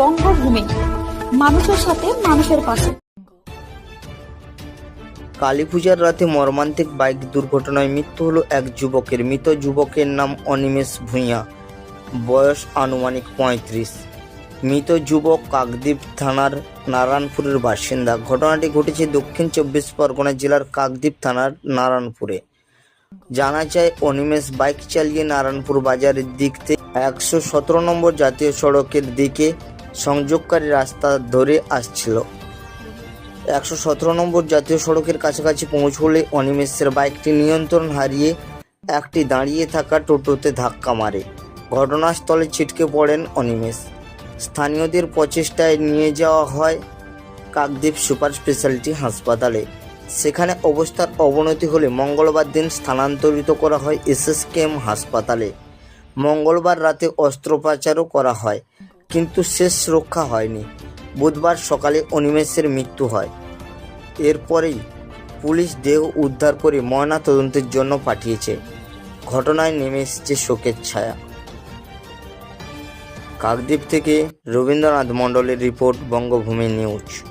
বঙ্গভূমি। মানুষের সাথে মানুষের পাশে। কালী পূজার রাতে মর্মান্তিক বাইক দুর্ঘটনায় মৃত্যু হলো এক যুবকের। মৃত যুবকের নাম অনিমেষ ভূঁইয়া। বয়স আনুমানিক পঁয়ত্রিশ। মৃত যুবক কাকদ্বীপ থানার নারায়ণপুরের বাসিন্দা। ঘটনাটি ঘটেছে দক্ষিণ চব্বিশ পরগনা জেলার কাকদ্বীপ থানার নারায়ণপুরে। জানা যায়, অনিমেষ বাইক চালিয়ে নারায়ণপুর বাজারের দিক থেকে একশো সতেরো নম্বর জাতীয় সড়কের দিকে সংযোগকারী রাস্তা ধরে আসছিল। একশো সতেরো নম্বর জাতীয় সড়কের কাছাকাছি পৌঁছলে অনিমেষের বাইকটি নিয়ন্ত্রণ হারিয়ে একটি দাঁড়িয়ে থাকা টোটোতে ধাক্কা মারে। ঘটনাস্থলে ছিটকে পড়েন অনিমেষ। স্থানীয়দের প্রচেষ্টায় নিয়ে যাওয়া হয় কাকদ্বীপ সুপার স্পেশালিটি হাসপাতালে। সেখানে অবস্থার অবনতি হলে মঙ্গলবার দিন স্থানান্তরিত করা হয় এসএসকেএম হাসপাতালে। মঙ্গলবার রাতে অস্ত্রোপচারও করা হয়। কিন্তু শেষ রক্ষা হয়নি। বুধবার সকালে অনিমেষের মৃত্যু হয়। এরপরেই পুলিশ দেহ উদ্ধার করে ময়না তদন্তের জন্য পাঠিয়েছে। ঘটনায় নেমে এসেছে শোকের ছায়া। কাকদ্বীপ থেকে রবীন্দ্রনাথ মণ্ডলের রিপোর্ট, বঙ্গভূমি নিউজ।